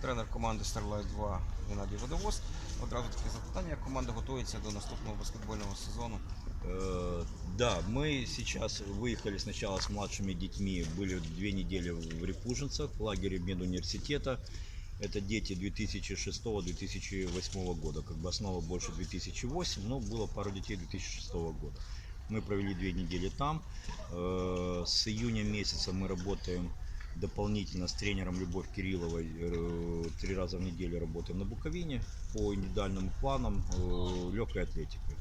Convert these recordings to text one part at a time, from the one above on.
тренер команди Starlight 2 Геннадій Водовоз. Одразу таке запитання, як команда готується до наступного баскетбольного сезону. Да, мы сейчас выехали сначала с младшими детьми, были две недели в Репужинцах, в лагере медуниверситета. Это дети 2006-2008 года, как бы основа больше 2008, но было пару детей 2006 года. Мы провели две недели там. Э, С июня месяца мы работаем дополнительно с тренером Любовь Кирилловой. э, Три раза в неделю работаем на Буковине по индивидуальным планам э, легкой атлетикой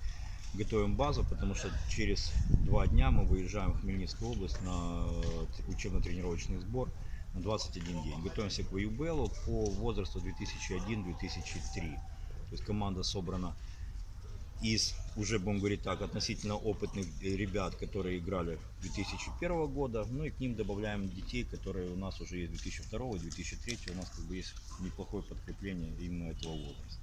готовим базу, потому что через два дня мы выезжаем в Хмельницкую область на э, учебно-тренировочный сбор на 21 день. Готовимся к ВЮБЛу по возрасту 2001-2003. То есть команда собрана из, уже будем говорить так, относительно опытных э, ребят, которые играли 2001 года, ну и к ним добавляем детей, которые у нас уже есть 2002 и 2003, у нас как бы есть неплохое подкрепление именно этого возраста.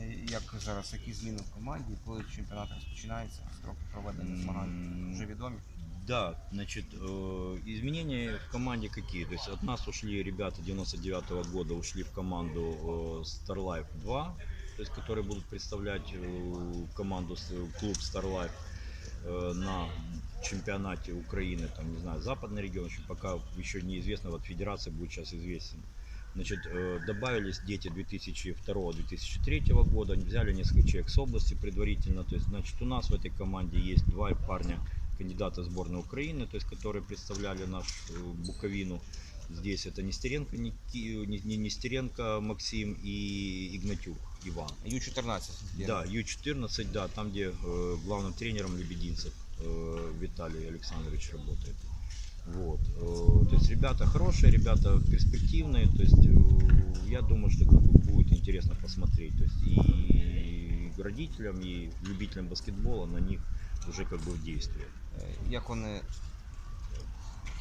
Е, Як зараз, які зміни в команді, коли чемпіонат розпочинається, строки проведення змагань М, вже відомі. Да, значит, э, изменения в команде какие? То есть от нас ушли ребята 99 года, ушли в команду э, Starlife 2, то есть которые будут представлять э, команду, клуб Starlife э, на чемпионате Украины, там, не знаю, западный регион, еще пока еще неизвестно, вот федерация будет сейчас известен. Значит, э, добавились дети 2002-2003 года, взяли несколько человек с области предварительно, то есть, значит, у нас в этой команде есть два парня, кандидаты в сборную Украины, то есть, которые представляли наш э, Буковину. Здесь это Нестеренко, Ники- не, не Нестеренко Максим и Игнатюк Иван. Ю-14. Да, Ю-14, да, там, где э, главным тренером Лебединцев э, Виталий Александрович работает. Вот. э, то есть ребята хорошие, ребята перспективные, то есть э, я думаю, что как бы будет интересно посмотреть. То есть и родителям, и любителям баскетбола на них уже как бы в действии. Е, Як вони,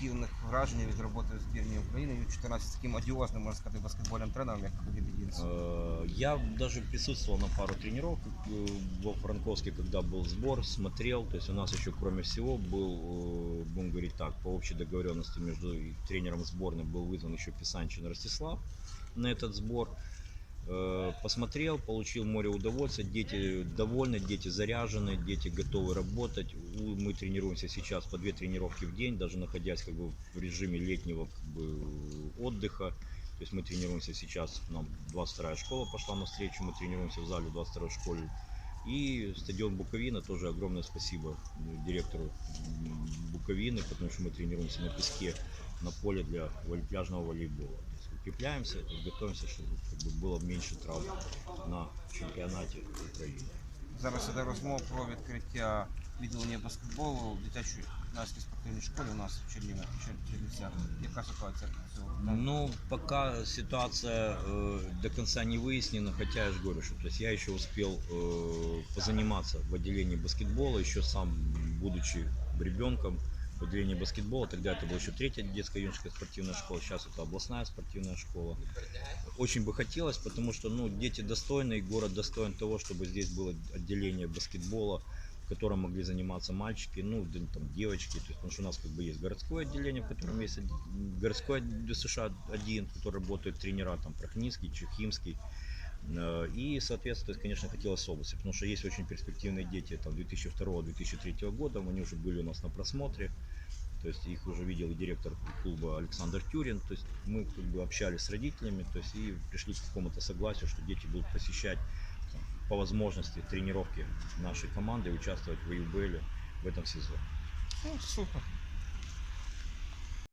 які у них враження від роботи в збірній України Ю-14 з таким одіозним, можна сказати, баскетбольним тренером, як Лебедінцев? Э, Я даже присутствовал на пару тренировок э, во Франковске, когда был сбор, смотрел. То есть у нас еще, кроме всего, был, э, будем говорить так, по общей договоренности между и тренером сборной был вызван еще Писанчин Ростислав на этот сбор. Э, Посмотрел, получил море удовольствия. Дети довольны, дети заряжены, дети готовы работать. Мы тренируемся сейчас по две тренировки в день, даже находясь как бы в режиме летнего как бы, отдыха. То есть мы тренируемся сейчас, нам 22 школа пошла навстречу, мы тренируемся в зале 22 школе. И стадион Буковина, тоже огромное спасибо э, директору Буковины, потому что мы тренируемся на песке, на поле для пляжного волейбола То есть укрепляемся, то есть готовимся, чтобы как бы, было меньше травм на чемпионате Украины. Зараз іде розмова про відкриття відділення баскетболу в дитячій юнацькій спортивній школі у нас в Чернівах, Чер- Чернівцях. Яка ситуація цього? питання? Ну, пока ситуация э, до конца не выяснена, хотя я же говорю, что то есть я еще успел э, позаниматься в отделении баскетбола, еще сам, будучи ребенком в отделении баскетбола, тогда это была еще третья детская юношеская спортивная школа, сейчас это областная спортивная школа. Очень бы хотелось, потому что ну, дети достойны, и город достоин того, чтобы здесь было отделение баскетбола, в котором могли заниматься мальчики, ну, там, девочки, то есть, потому что у нас как бы есть городское отделение, в котором есть городской ДСШ один, в котором работают тренера, там, Прохницкий, Чехимский, Э, и, соответственно, конечно, хотелось области, потому что есть очень перспективные дети там 2002-2003 года, они уже были у нас на просмотре, то есть их уже видел и директор клуба Александр Тюрин, то есть мы как бы общались с родителями, то есть и пришли к какому-то согласию, что дети будут посещать там, по возможности тренировки нашей команды и участвовать в ЮБЛе в этом сезоне. Ну, супер.